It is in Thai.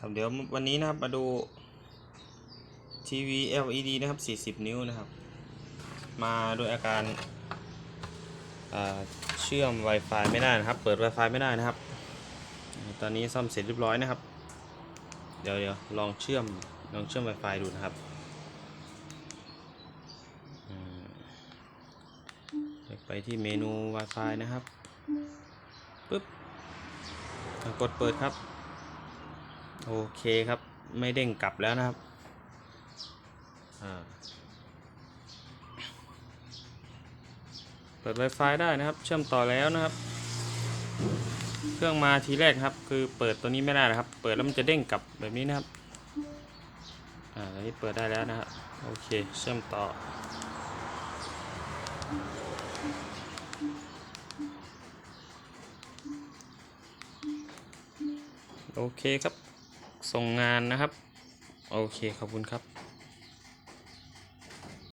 ครับเดี๋ยววันนี้นะครับมาดูทีวี LED นะครับ 40 นิ้วนะครับ มาด้วยอาการอ่าเชื่อม Wi-Fi ไม่ได้นะครับ เปิด Wi-Fi ไม่ได้นะครับ ตอนนี้ซ่อมเสร็จเรียบร้อยนะครับ เดี๋ยวเดี๋ยวลองเชื่อมลองเชื่อม Wi-Fi ดูนะครับไปที่เมนู Wi-Fi นะครับปึ๊บกดเปิดครับ โอเคครับ ไม่เด้งกลับแล้วนะครับเปิด Wi-Fi ได้นะครับ เชื่อมต่อแล้วนะครับ เครื่องมาทีแรกครับ คือเปิดตัวนี้ไม่ได้นะครับ เปิดแล้วมันจะเด้งกลับแบบนี้นะครับอ่าตอนนี้เปิดได้แล้วนะครับโอเค เชื่อมต่อโอเคครับ ส่งงานนะครับ โอเคขอบคุณครับ